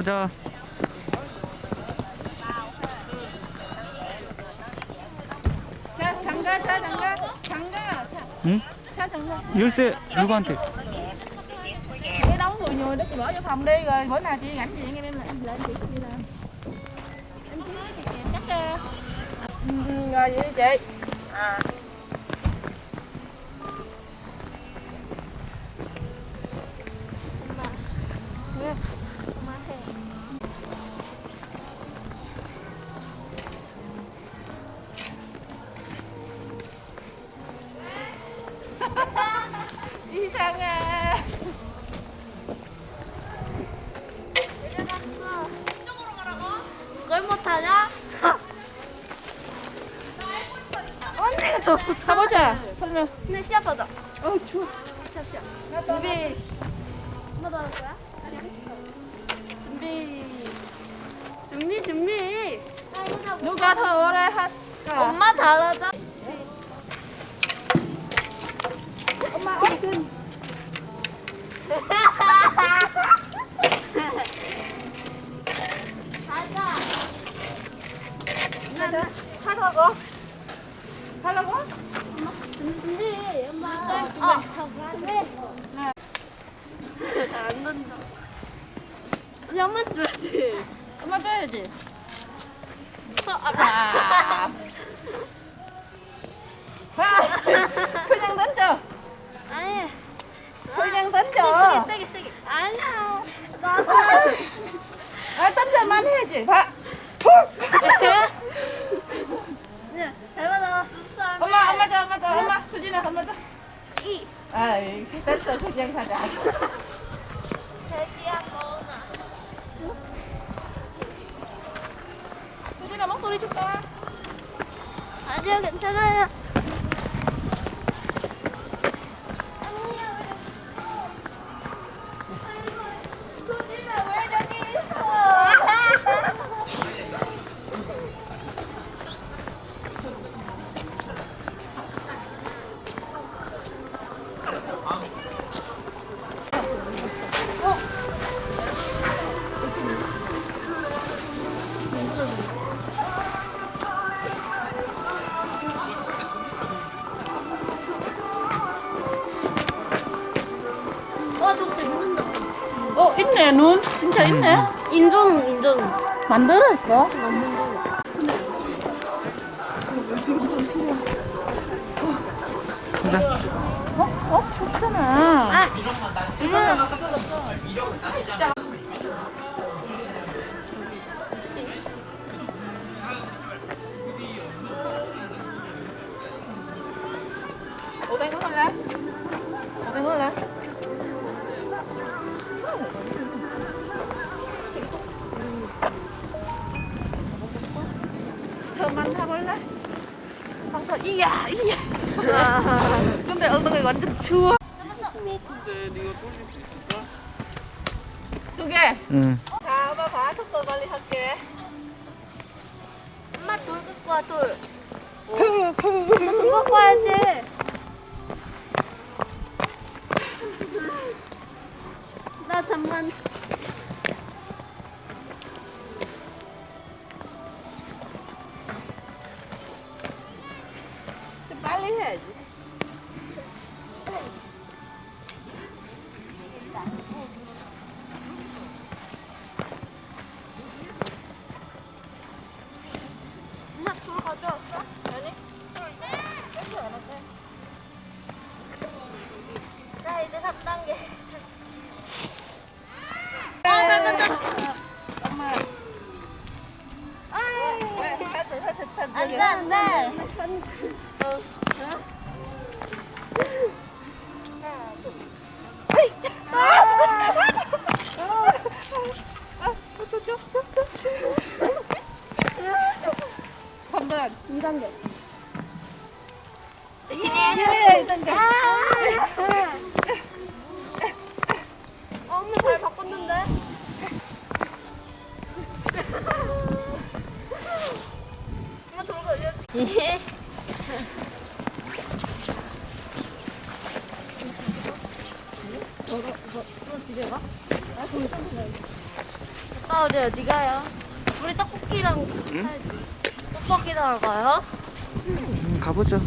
가자. 자, 장가, 자, 장가, 장가, 자, 응? 자, 장가. 열쇠 누구한테? Cái đóng người nhiều đó, chị bỏ vô phòng đi rồi bữa nào chị rảnh chị em lại em lại chị đi làm. Em cứ chị chắc. Ừ, rồi vậy chị. À. 이상해. 그걸 못하냐? 언니가 더 가보자. 설명. 근데 시합 하자. 어 추워. 시합 시합. 준비. 엄마 나올 거야? 준비. 준비 준비. 누가 더 오래 할까? 엄마 잘하자. 엄마 얼큰. 가자. 가자. 하라고. 하라고? 준비. 엄마. 어. 준비. 안 된다. 엄마 줘야지. 엄마 줘야지. 아. 아, 그냥 던져. 세게 세게. 아니야. 아, 던져만 해야지. 봐. 푹. 네, 잘 받아. 엄마, 엄마 줘, 엄마 줘. 엄마, 수진아, 엄마 줘. 이. 아이, 됐어. 그냥 가자. 대기야 거나. 수진아, 목소리 줄까? 아니요 괜찮아요. 어, 있네, 눈. 진짜 있네. 인종 인종. 만들었어? 가자. 어? 어? 좋잖아. 오 이야 이야 근데 엉덩이 완전 추워 두 개. 응. 자, 엄마 봐. 속도 빨리 할게. 엄마 돌 갖고 와 돌. 돌 갖고 와야지. 나 잠만. 해야지. 엄마 돌 가져왔어? 아니? 나 이제 3단계. 아, 잠깐만. 엄마. 왜? 왜? 하트, 하트, 하트. 안 돼, 안 돼. 한 번. 2단계. 예, 이단계. 엄마 잘 바꿨는데? 이거 돌고 이 제 예. 집에 가? 아, 엄마 우리 어디 가요? 우리 떡볶이랑 응? 떡볶이 사러 가요? 음, 가보죠.